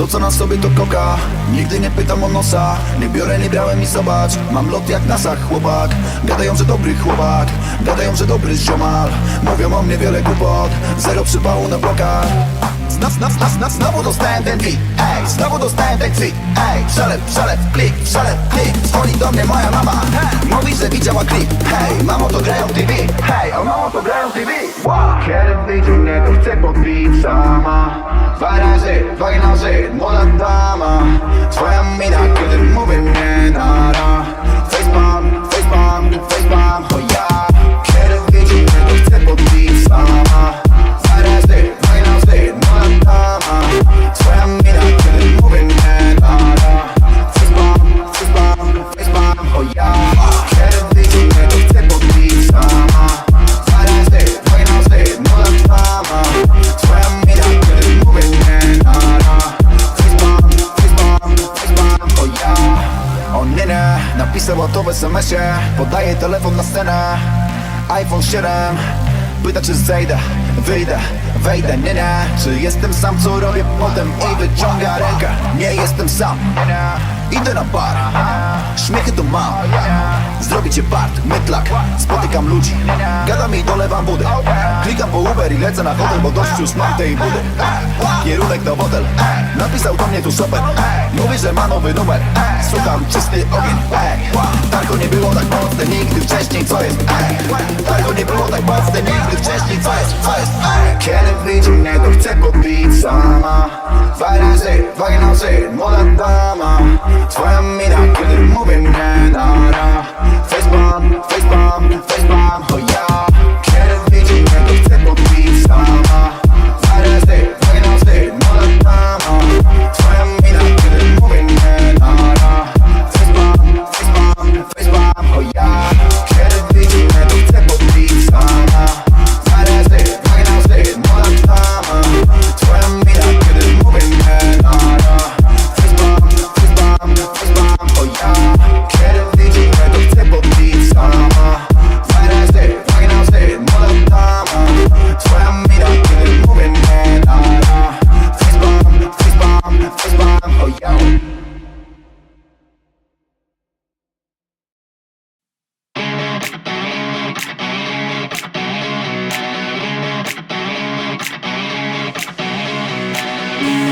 To co na sobie to koka. Nigdy nie pytam o nosa. Nie biorę, nie brałem i zobacz. Mam lot jak nasach chłopak. Gadają, że dobry chłopak. Gadają, że dobry ziomal. Mówią o mnie wiele głupot. Zero przypału na blokach. Zna, zna, zna, zna, znowu dostałem ten beat Ej, znowu dostałem ten tweet. Ej, przelew, przelew, klik, przelew, klik. Dzwoni do mnie moja mama. Mówi, że widziała klip. Hej, mamo to grają TV Hej, o mamo to grają TV wow. Kiedy wyjdzie mnie to chcę podbić sama. Dwa razy, dwa razy, facepalm, o ja O nie, nie, napisał to w SMS-ie Podaję telefon na scenę. iPhone 7 Pyta czy zejdę, wyjdę, wejdę, nie, nie Czy jestem sam, co robię potem i wyciąga rękę. Nie jestem sam, Idę na bar, śmiechy to mam Zrobię cię part, mytlak Spotykam ludzi, gadam i dolewam budy. Klikam po Uber i lecę na hotel, bo dość już mam tej budy. Kierunek do hotel, napisał do mnie tu szoper Mówi, że ma nowy numer, słucham czysty ogień Targo nie było tak mocne nigdy wcześniej, co jest? Targo nie było tak mocne nigdy wcześniej, co jest? Co jest? Kiedy widzi mnie, to chcę podbić sama you.